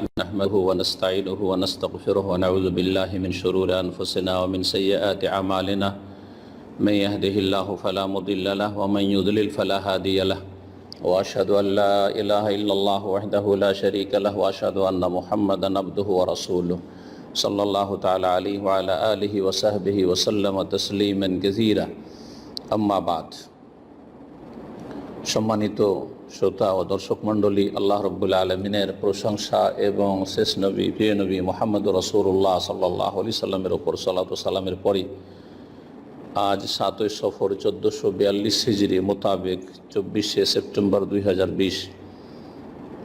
نحمده ونستعينه ونستغفره ونعوذ بالله من شرور أنفسنا ومن سيئات عمالنا من يهده الله فلا مضل له ومن يضلل فلا هادي له. وأشهد أن لا إله إلا الله وحده لا شريك له وأشهد أن محمد نبده ورسوله. صلى الله تعالى عليه وعلى آله وصحبه وسلم تسليما كثيرا. أما بعد. সম্মানিত শ্রোতা ও দর্শক মণ্ডলী, আল্লাহ রব্বুল আলমিনের প্রশংসা এবং শেষ নবী, প্রিয় নবী মোহাম্মদ রসুল্লাহ সাল্লাহ আলি সাল্লামের ওপর সালাত সালামের পরই আজ সাতই সফর চোদ্দোশো বিয়াল্লিশ হিজড়ি মোতাবেক চব্বিশে সেপ্টেম্বর দুই হাজার বিশ।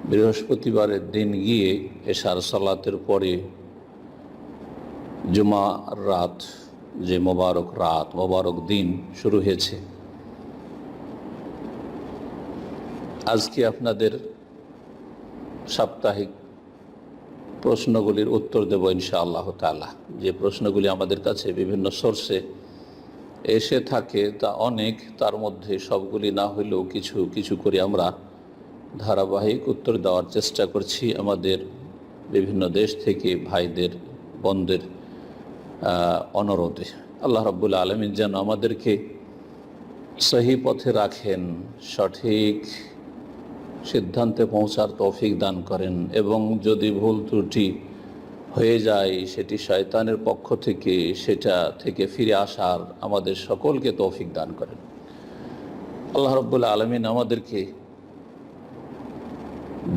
বৃহস্পতিবারের দিন গিয়ে এশার সালাতের পরে জুমা রাত, যে মোবারক রাত, মোবারক দিন শুরু হয়েছে। আজকে আপনাদের সাপ্তাহিক প্রশ্নগুলির উত্তর দেব ইনশা আল্লাহ তালা যে প্রশ্নগুলি আমাদের কাছে বিভিন্ন সোর্সে এসে থাকে তা অনেক, তার মধ্যে সবগুলি না হলেও কিছু কিছু করে আমরা ধারাবাহিক উত্তর দেওয়ার চেষ্টা করছি। আমাদের বিভিন্ন দেশ থেকে ভাইদের, বোনদের অনুরোধে। আল্লাহ রব্বুল আলমিন যেন আমাদেরকে সহি পথে রাখেন, সঠিক সিদ্ধান্তে পৌঁছার তৌফিক দান করেন এবং যদি ভুল ত্রুটি হয়ে যায়, সেটি শয়তানের পক্ষ থেকে, সেটা থেকে ফিরে আসার আমাদের সকলকে তৌফিক দান করেন। আল্লাহ রব্বুল্লা আলমিন আমাদেরকে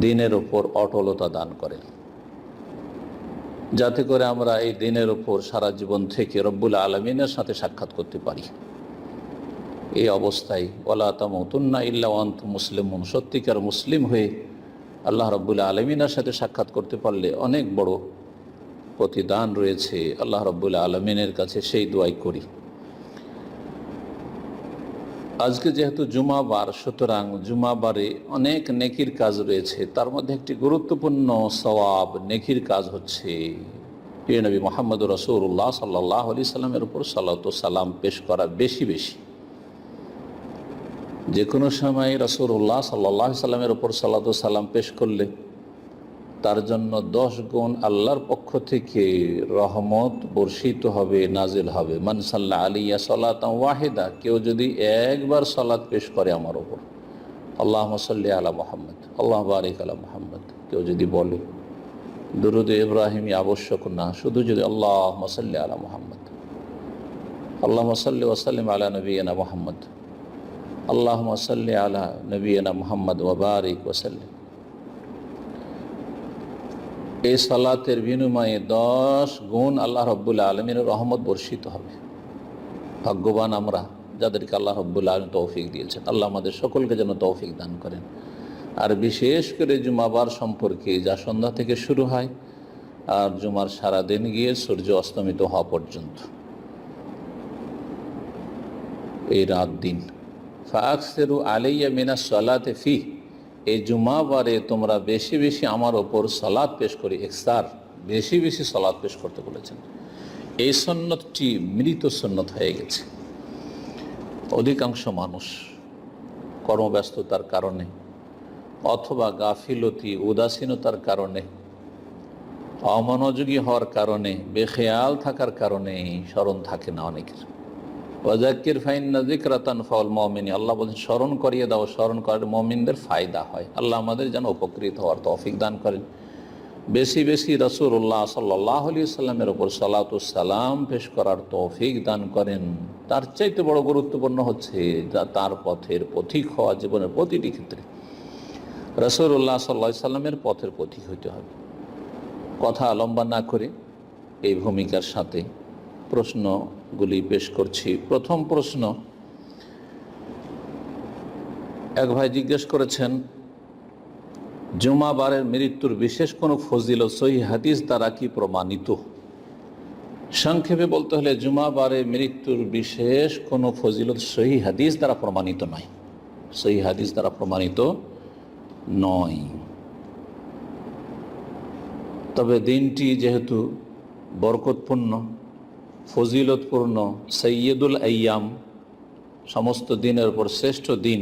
দিনের ওপর অটলতা দান করেন। যাতে করে আমরা এই দিনের ওপর সারা জীবন থেকে রব্বুল আলমিনের সাথে সাক্ষাৎ করতে পারি। এই অবস্থায় ওলা তামতুন্না ইল্লা অন্ত মুসলিম সত্যিকার মুসলিম হয়ে আল্লাহ রব্বুল্লা আলমিনের সাথে সাক্ষাৎ করতে পারলে অনেক বড় প্রতিদান রয়েছে। আল্লাহ রব্বুল্লা আলমিনের কাছে সেই দোয়াই করি। আজকে যেহেতু জুমাবার, সুতরাং জুমাবারে অনেক নেকির কাজ রয়েছে। তার মধ্যে একটি গুরুত্বপূর্ণ সওয়াব নেকির কাজ হচ্ছে, প্রিয় মোহাম্মদ রসৌল্লাহ সাল্লাহ আলি সাল্লামের উপর সাল্লাত সালাম পেশ করা বেশি বেশি। যে কোনো সময় রসুল্লাহ সাল্লাহ সাল্লামের ওপর সাল্লা সাল্লাম পেশ করলে তার জন্য দশ গুণ আল্লাহর পক্ষ থেকে রহমত বর্ষিত হবে, নাজিল হবে। মানসাল্লাহ আলিয়া সলাত ওয়াহেদা, কেউ যদি একবার সলাৎ পেশ করে আমার ওপর আল্লাহ মসল্লি আলা মোহাম্মদ আল্লাহ বারিক আলা মোহাম্মদ, কেউ যদি বলে, দুরুদ ইব্রাহিমী আবশ্যক না, শুধু যদি আল্লাহ মসল্লি আলা মোহাম্মদ। আল্লাহ মসল্লি ওসাল্লিম আলা নবীনা মোহাম্মদ। আল্লাহ সাল্লি আলা নবীনা মোহাম্মদ ওবারিক ওসাল্লিম এই সালাতের বিনিময়ে দশ গুণ আল্লাহ রব্বুল্লা আলমীর রহমত বর্ষিত হবে। ভাগ্যবান আমরা যাদেরকে আল্লাহ রব্বুল্লা আলম তৌফিক দিয়েছেন। আল্লাহ আমাদের সকলকে যেন তৌফিক দান করেন। আর বিশেষ করে জুমাবার সম্পর্কে যা সন্ধ্যা থেকে শুরু হয়, আর জুমার সারা দিন গিয়ে সূর্য অস্তমিত হওয়া পর্যন্ত। এই রাত দিন ফাকসেরু আলাইয়া মিনা সলাতে ফি এই জুমাবারে তোমরা বেশি বেশি আমার ওপর সলাদ পেশ করি একসার বেশি বেশি সলাদ পেশ করতে বলেছেন। এই সন্ন্যতটি মৃত সন্ন্যত হয়ে গেছে। অধিকাংশ মানুষ কর্মব্যস্ততার কারণে অথবা গাফিলতি, উদাসীনতার কারণে, অমনোযোগী হওয়ার কারণে, বেখেয়াল থাকার কারণে স্মরণ থাকে না অনেকের। ওয়াজাক্কির ফাইন নাজিক রাতান ফল মমিনী আল্লাহ বলছেন, স্মরণ করিয়ে দাও, স্মরণ করার মমিনদের ফায়দা হয়। আল্লাহ আমাদের যেন উপকৃত হওয়ার তৌফিক দান করেন। বেশি বেশি রসুল্লাহ সাল্লাহ আলি সাল্লামের ওপর সালাতুসালাম পেশ করার তৌফিক দান করেন। তার চাইতে বড় গুরুত্বপূর্ণ হচ্ছে তার পথের পথিক হওয়া জীবনের প্রতিটি ক্ষেত্রে। রসুল্লাহ সাল্লা সাল্লামের পথের পথিক হইতে হবে। কথা লম্বা না করে এই ভূমিকার সাথে প্রশ্নগুলি পেশ করছি। প্রথম প্রশ্ন, এক ভাই জিজ্ঞেস করেছেন, জুমাবারের মৃত্যুর বিশেষ কোনো ফজিল সহি হাদিস দ্বারা কি প্রমাণিত? সংক্ষেপে বলতে হলে জুমাবারে মৃত্যুর বিশেষ কোনো ফজিলত সহি হাদিস দ্বারা প্রমাণিত নয়। সহি হাদিস দ্বারা প্রমাণিত নয়। তবে দিনটি যেহেতু বরকতপূর্ণ ফজিলতপূর্ণ সৈয়দুল আয়াম সমস্ত দিনের উপর শ্রেষ্ঠ দিন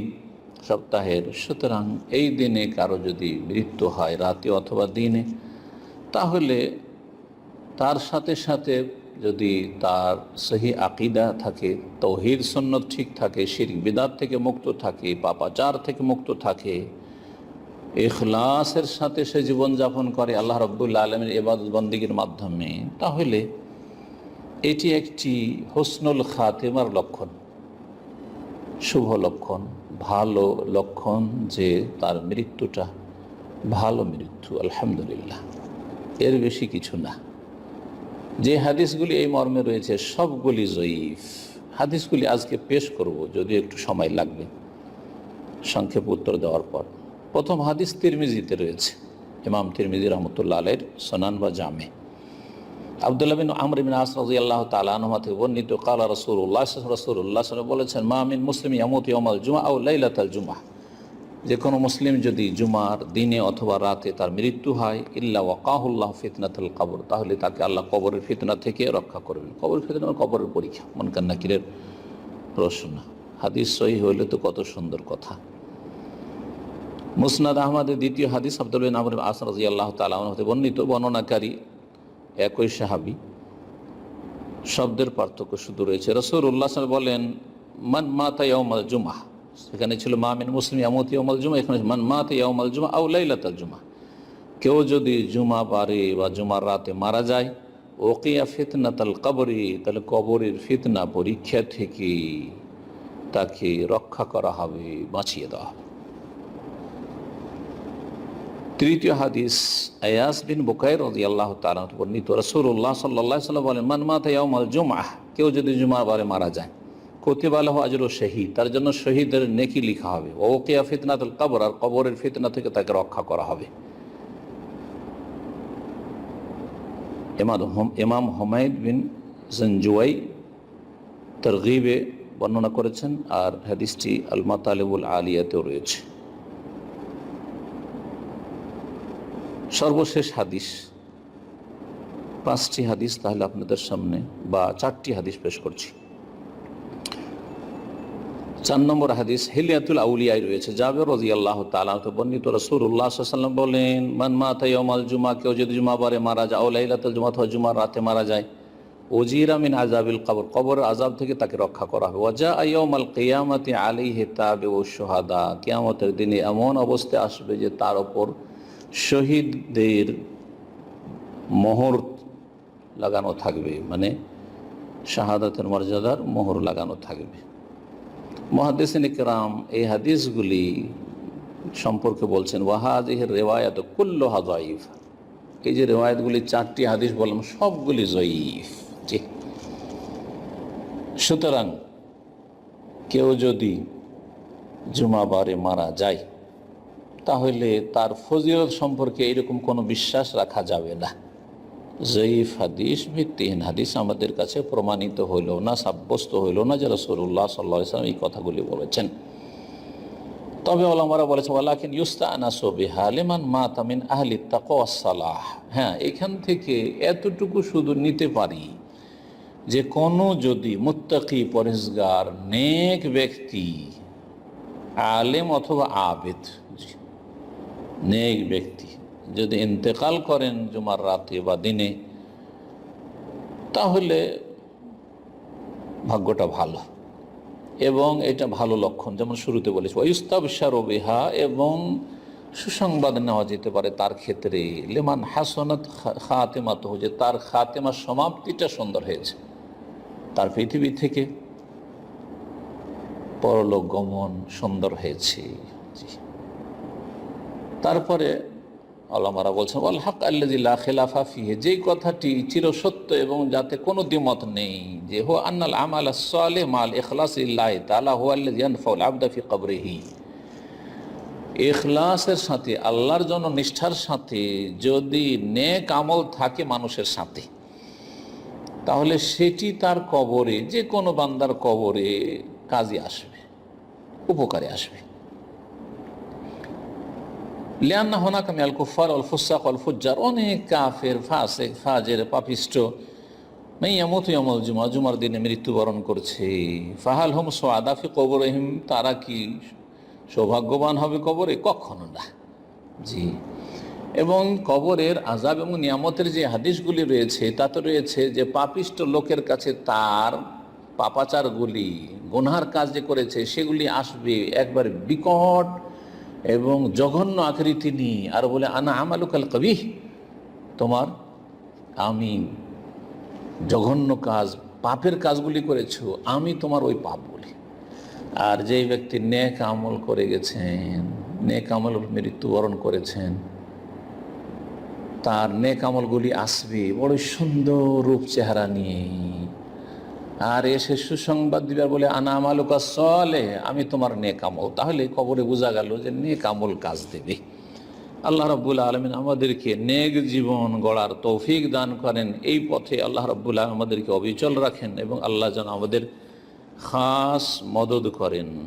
সপ্তাহের। সুতরাং এই দিনে কারও যদি মৃত্যু হয় রাতে অথবা দিনে, তাহলে তার সাথে সাথে যদি তার সহি আকিদা থাকে, তৌহিদ সন্ন্যত ঠিক থাকে শির বিদাত থেকে মুক্ত থাকে, পাপাচার থেকে মুক্ত থাকে এখলাসের সাথে সে জীবনযাপন করে, আল্লাহ রব্বুল্লা আলমের এবাদত বন্দীগীর মাধ্যমে, তাহলে এটি একটি হোসনুল খাতেমার লক্ষণ। শুভ লক্ষণ, ভালো লক্ষণ যে তার মৃত্যুটা ভালো মৃত্যু, আলহামদুলিল্লাহ। এর বেশি কিছু না। যে হাদিসগুলি এই মর্মে রয়েছে, সবগুলি জয়ীফ। হাদিসগুলি আজকে পেশ করব যদি একটু সময় লাগবে। সংক্ষেপ উত্তর দেওয়ার পর। প্রথম হাদিস তিরমিজিতে রয়েছে। ইমাম তিরমিজি রহমতুল্লাহ আলের সোনান বা জামে। আবদুল্লাহ বিন আমর বিন আস রাজি আল্লাহ তালানহা থেকে বর্ণিত, কালা রসুল্লাহ রসুল্লাহ বলেছেন মামিন মুসলিম ইয়ামত ইয়মাল জুমা আউ লাইলাতাল জুমা যে কোনো মুসলিম যদি জুমার দিনে অথবা রাতে তার মৃত্যু হয়, ইল্লা ওয়াকাহুল্লাহ ফিতনাতুল কবর তাহলে তাকে আল্লাহ কবরের ফিতনা থেকে রক্ষা করবেন। কবর ফিতনা মানে কবরের পরীক্ষা। মনকান নাকিরের প্রশ্ন। হাদিস সহি হইলে তো কত সুন্দর কথা। মুসনাদ আহমদের দ্বিতীয় হাদিস আব্দুল বিন আমর আসার রাজি আল্লাহ তালা হতে বর্ণিত, বর্ণনাকারী একই সাহাবি, শব্দের পার্থক্য শুধু রয়েছে। রসুর উল্লাহ বলেন, মান মাতা ইয়মাল জুমা সেখানে ছিল মামিন মুসলিম আমত ইয়মাল জুমা এখানে মান মাতা ইয়মাল জুমা আউ লাইলাতাল জুমা কেউ যদি জুমা বারে বা জুমার রাতে মারা যায়, ওকিয়া ফিতনাতাল কবরি তাহলে কবরের ফিতনা পরীক্ষা থেকে তাকে রক্ষা করা হবে, বাঁচিয়ে দেওয়া হবে। তৃতীয় হাদিস, আয়াস বিন বুকাই রদি আল্লাহ তালা বর্ণিত রসুল্লাহ সাল্লাহ সাল্লাম বলেন, মান মাতা ইয়ামাল জুমা কেউ যদি জুমার বারে মারা যায় কতিবাল আজর শহীদ, তার জন্য শহীদের নেকি লিখা হবে। ওকিয়া ফিতনাতুল কবর আর কবরের ফিতনা থেকে তাকে রক্ষা করা হবে। ইমাম হুমায়দ বিন জঞ্জুয়াই তরগিবে বর্ণনা করেছেন, আর হাদিসটি আল আলিয়াতেও রয়েছে। সর্বশেষ হাদিস। পাঁচটি হাদিস তাহলে আপনাদের সামনে বা চারটি হাদিস পেশ করছি। চার নম্বর হাদিস, হিলিয়াতুল আউলিয়ায় রয়েছে, জাবের রাজি আল্লাহ তালা বর্ণিত রসুল্লাহ সাল্লাম বলেন, মান মাতাইমাল জুমা কেউ যদি জুমা বারে মারা যায় ওলাইলাতুল জুমা অথবা জুমার রাতে মারা যায় ওজিরামিন আজাবিল কবর কবর আজাব থেকে তাকে রক্ষা করা হবে। ওয়াজা আইয়মাল কেয়ামতি আলী হেতাবে ও সোহাদা কেয়ামতের দিনে এমন অবস্থায় আসবে যে তার ওপর শহীদদের মোহর লাগানো থাকবে মানে শাহাদাতের মর্যাদার মোহর লাগানো থাকবে। মহাদিসিন ইকরাম এই হাদিসগুলি সম্পর্কে বলছেন ওয়াহাদ এর রেওয়ায়ত কুল্ল হাজাইফ এই যে রেওয়ায়তগুলি চারটি হাদিস বললাম, সবগুলি জয়ীফ জি। সুতরাং কেউ যদি জুমাবারে মারা যায় তাহলে তার ফজিলত সম্পর্কে এরকম কোনো বিশ্বাস রাখা যাবে না। জয়ীফ হাদিস ভিত্তিহীন হাদিস আমাদের কাছে প্রমাণিত হইল না, সাব্যস্ত হইল না যে রসুল্লাহ সাল্লা ইসলাম এই কথাগুলি বলেছেন। তবে ওলামারা বলেছে, ওয়ালাকিন ইউস্তা আনাসো বিহালিমান মা তামিন আহলি তাকওয়াসালাহ হ্যাঁ এখান থেকে এতটুকু শুধু নিতে পারি যে কোনো যদি মুত্তাকি পরেশগার, নেক ব্যক্তি, আলেম অথবা আবেদ নেক ব্যক্তি। যদি ইন্তেকাল করেন জুমার রাতে বা দিনে, তাহলে ভাগ্যটা ভালো। এবং এটা ভালো লক্ষণ, যেমন শুরুতে বলেছি ওয়ুস্তাব শারবিহা এবং সুসংবাদ নেওয়া যেতে পারে তার ক্ষেত্রে। লেমান হাসনাত খাতেমাত যে তার খাতেমার সমাপ্তিটা সুন্দর হয়েছে। তার পৃথিবী থেকে পরলোক গমন সুন্দর হয়েছে। তারপরে আল্লামারা বলছেন আল হক আল্লাহ খেলাফা ফিহে যেই কথাটি চিরসত্য এবং যাতে কোনো দ্বিমত নেই, যে হো আন্নাল আমাল সালে মাল এখলাস ইল্লাহ তালা আবদাফি কবরেহি। এখলাসের সাথে, আল্লাহর জন্য নিষ্ঠার সাথে, যদি নেক আমল থাকে মানুষের সাথে, তাহলে সেটি তার কবরে যে কোনো বান্দার কবরে কাজে আসবে, উপকারে আসবে। লিয়ান্না হোনাক আমি আল কুফার অল ফুসাক অল ফুজ্জার অনেক কাফের ফাসেক ফাজের পাপিষ্ট মেয়ামত আমল জুমা জুমার দিনে মৃত্যুবরণ করছে। ফাহাল হোম সোয়াদাফি কবরহিম তারা কি সৌভাগ্যবান হবে কবরে? কখনো না। জি। এবং কবরের আজাব এবং নিয়ামতের যে হাদিসগুলি রয়েছে, তাতে রয়েছে যে পাপিষ্ট লোকের কাছে তার পাপাচারগুলি, গুনহার কাজ যে করেছে, সেগুলি আসবে একবার বিকট এবং জঘন্য আকৃতি নিয়ে আর বলে, আনা আমালুকাল কবি তোমার আমি জঘন্য কাজ, পাপের কাজগুলি করেছ, আমি তোমার ওই পাপ বলি। আর যেই ব্যক্তি নেক আমল করে গেছেন, নেক আমল মৃত্যুবরণ করেছেন, তার নেক আমলগুলি আসবে বড় সুন্দর রূপ চেহারা নিয়ে। আর এসে সুসংবাদ দিবার বলে, আনা আমালুকা সলে, আমি তোমার নেক আমল। তাহলে কবরে বোঝা গেল যে নেক আমল কাজ দেবে। আল্লাহ রব্বুল আলমিন আমাদেরকে নেক জীবন গড়ার তৌফিক দান করেন। এই পথে আল্লাহ রব্বুল আমাদেরকে অবিচল রাখেন এবং আল্লাহ যেন আমাদের খাস মদত করেন।